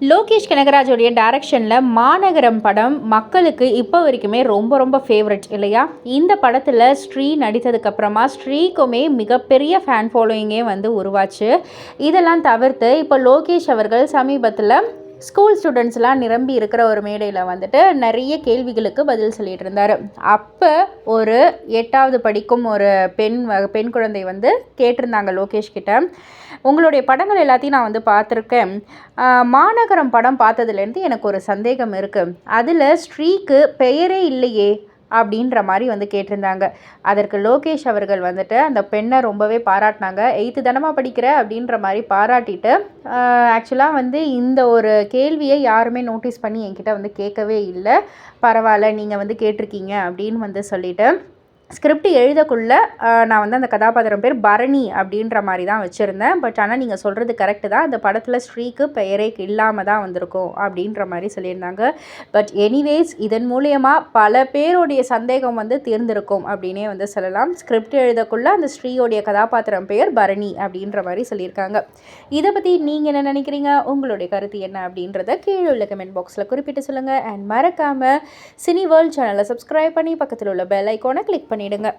லோகேஷ் கனகராஜோடைய டைரக்ஷனில் மாநகரம் படம் மக்களுக்கு இப்போ வரைக்குமே ரொம்ப ரொம்ப ஃபேவரட் இல்லையா? இந்த படத்தில் ஸ்ரீ நடித்ததுக்கப்புறமா ஸ்ரீக்குமே மிகப்பெரிய ஃபேன் ஃபாலோயிங்கே வந்து உருவாச்சு. இதெல்லாம் தவிர்த்து இப்போ லோகேஷ் அவர்கள் சமீபத்தில் ஸ்கூல் ஸ்டூடெண்ட்ஸ்லாம் நிரம்பி இருக்கிற ஒரு மேடையில் வந்துட்டு நிறைய கேள்விகளுக்கு பதில் சொல்லிட்டு இருந்தார். அப்போ ஒரு எட்டாவது படிக்கும் ஒரு பெண் வ- பெண் குழந்தை வந்து கேட்டிருந்தாங்க லோகேஷ் கிட்ட. உங்களுடைய படங்கள் எல்லாத்தையும் நான் வந்து பார்த்துருக்கேன். மாநகரம் படம் பார்த்ததுலேருந்து எனக்கு ஒரு சந்தேகம் இருக்குது அதில் ஸ்ரீக்கு பெயரே இல்லையே. அப்படின்ற மாதிரி வந்து கேட்டிருந்தாங்க. அதற்கு லோகேஷ் அவர்கள் வந்துட்டு அந்த பெண்ணை ரொம்பவே பாராட்டினாங்க. எயித்து தனமாக படிக்கிற? அப்படின்ற மாதிரி பாராட்டிட்டு ஆக்சுவலாக வந்து இந்த ஒரு கேள்வியை யாருமே நோட்டீஸ் பண்ணி என்கிட்ட வந்து கேட்கவே இல்லை. பரவாயில்ல நீங்கள் வந்து கேட்டிருக்கீங்க அப்படின்னு வந்து சொல்லிவிட்டு ஸ்கிரிப்ட் எழுதக்குள்ள நான் வந்து அந்த கதாபாத்திரம் பேர் பரணி அப்படின்ற மாதிரி தான் வச்சுருந்தேன். பட் ஆனால் நீங்கள் சொல்கிறது கரெக்டு தான். அந்த படத்தில் ஸ்ரீக்கு பெயரே இல்லாமல் தான் வந்திருக்கும் அப்படின்ற மாதிரி சொல்லியிருந்தாங்க. பட் எனிவேஸ் இதன் மூலயமா பல பேருடைய சந்தேகம் வந்து தீர்ந்திருக்கும் அப்படின்னே வந்து சொல்லலாம். ஸ்கிரிப்ட் எழுதக்குள்ள அந்த ஸ்ரீயோடைய கதாபாத்திரம் பெயர் பரணி அப்படின்ற மாதிரி சொல்லியிருக்காங்க. இதை பற்றி நீங்கள் என்ன நினைக்கிறீங்க? உங்களுடைய கருத்து என்ன அப்படின்றத கீழே உள்ள கமெண்ட் பாக்ஸில் குறிப்பிட்டு சொல்லுங்கள் அண்ட் மறக்காமல் சினி வேர்ல்ட் சேனலை சப்ஸ்கிரைப் பண்ணி பக்கத்தில் உள்ள பெல் ஐக்கோனை கிளிக் பண்ணிவிடுங்க